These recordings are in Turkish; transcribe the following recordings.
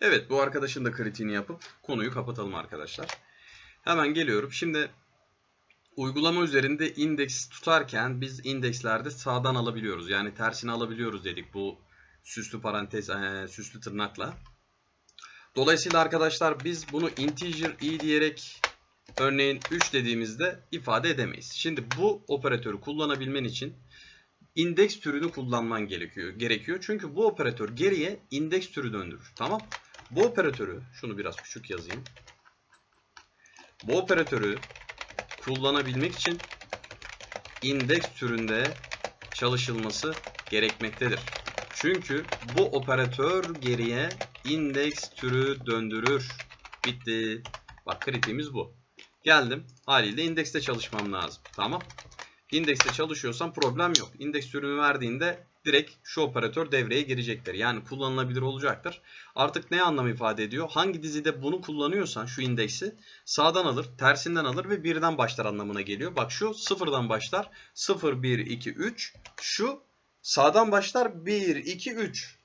Evet bu arkadaşın da kritiğini yapıp konuyu kapatalım arkadaşlar. Hemen geliyorum. Şimdi uygulama üzerinde indeks tutarken biz indekslerde sağdan alabiliyoruz. Yani tersini alabiliyoruz dedik bu süslü parantez, e, süslü tırnakla. Dolayısıyla arkadaşlar biz bunu integer i diyerek örneğin 3 dediğimizde ifade edemeyiz. Şimdi bu operatörü kullanabilmen için indeks türünü kullanman gerekiyor. gerekiyor. Çünkü bu operatör geriye indeks türü döndürür. Tamam. Bu operatörü şunu biraz küçük yazayım. Bu operatörü kullanabilmek için indeks türünde çalışılması gerekmektedir. Çünkü bu operatör geriye indeks türü döndürür. Bitti. Bak kritiğimiz bu. Geldim. Haliyle indekste çalışmam lazım. Tamam. İndekste çalışıyorsam problem yok. İndeks türünü verdiğinde direkt şu operatör devreye girecektir. Yani kullanılabilir olacaktır. Artık ne anlam ifade ediyor? Hangi dizide bunu kullanıyorsan şu indeksi sağdan alır, tersinden alır ve birden başlar anlamına geliyor. Bak şu sıfırdan başlar. 0, 1, 2, 3. Şu sağdan başlar 1, 2, 3.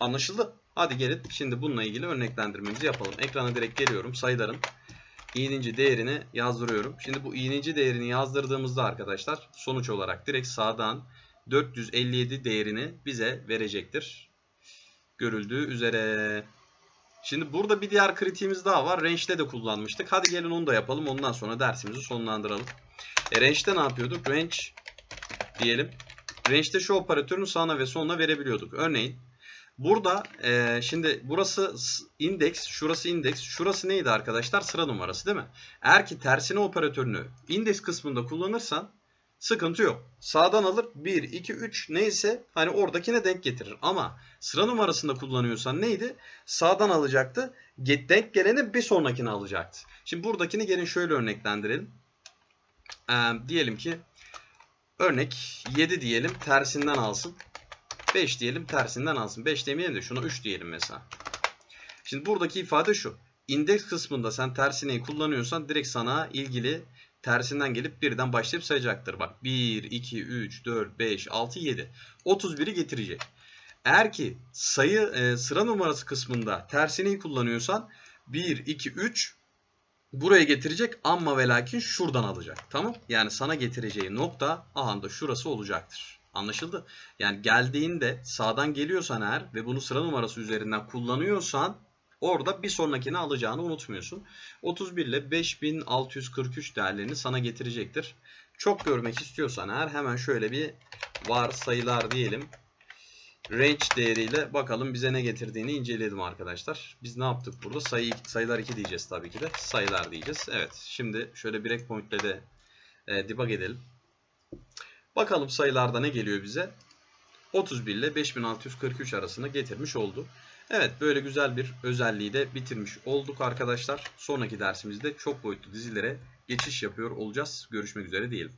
Anlaşıldı? Hadi gelin şimdi bununla ilgili örneklendirmemizi yapalım. Ekrana direkt geliyorum. Sayıların i'ninci değerini yazdırıyorum. Şimdi bu i'ninci değerini yazdırdığımızda arkadaşlar sonuç olarak direkt sağdan 457 değerini bize verecektir. Görüldüğü üzere. Şimdi burada bir diğer kritiğimiz daha var. Range'de de kullanmıştık. Hadi gelin onu da yapalım. Ondan sonra dersimizi sonlandıralım. E, range'de ne yapıyorduk? Range diyelim. Range'de şu operatörün sağına ve soluna verebiliyorduk. Örneğin Burada e, şimdi burası indeks, şurası indeks, şurası neydi arkadaşlar? Sıra numarası değil mi? Eğer ki tersine operatörünü indeks kısmında kullanırsan sıkıntı yok. Sağdan alır 1, 2, 3 neyse hani oradakine denk getirir. Ama sıra numarasında kullanıyorsan neydi? Sağdan alacaktı. Denk geleni bir sonrakini alacaktı. Şimdi buradakini gelin şöyle örneklendirelim. Ee, diyelim ki örnek 7 diyelim tersinden alsın. 5 diyelim tersinden alsın. 5 demeyelim de şuna 3 diyelim mesela. Şimdi buradaki ifade şu. İndeks kısmında sen tersineyi kullanıyorsan direkt sana ilgili tersinden gelip birden başlayıp sayacaktır. Bak 1, 2, 3, 4, 5, 6, 7. 31'i getirecek. Eğer ki sayı e, sıra numarası kısmında tersineyi kullanıyorsan 1, 2, 3 buraya getirecek ama ve lakin şuradan alacak. Tamam? Yani sana getireceği nokta aha da şurası olacaktır. Anlaşıldı? Yani geldiğinde sağdan geliyorsan eğer ve bunu sıra numarası üzerinden kullanıyorsan orada bir sonrakini alacağını unutmuyorsun. 31 ile 5643 değerlerini sana getirecektir. Çok görmek istiyorsan eğer hemen şöyle bir var sayılar diyelim. Range değeriyle bakalım bize ne getirdiğini inceleyelim arkadaşlar. Biz ne yaptık burada? Sayı, sayılar 2 diyeceğiz tabii ki de. Sayılar diyeceğiz. Evet. Şimdi şöyle breakpoint ile de e, debug edelim. Bakalım sayılarda ne geliyor bize? 31 ile 5643 arasında getirmiş oldu. Evet böyle güzel bir özelliği de bitirmiş olduk arkadaşlar. Sonraki dersimizde çok boyutlu dizilere geçiş yapıyor olacağız. Görüşmek üzere diyelim.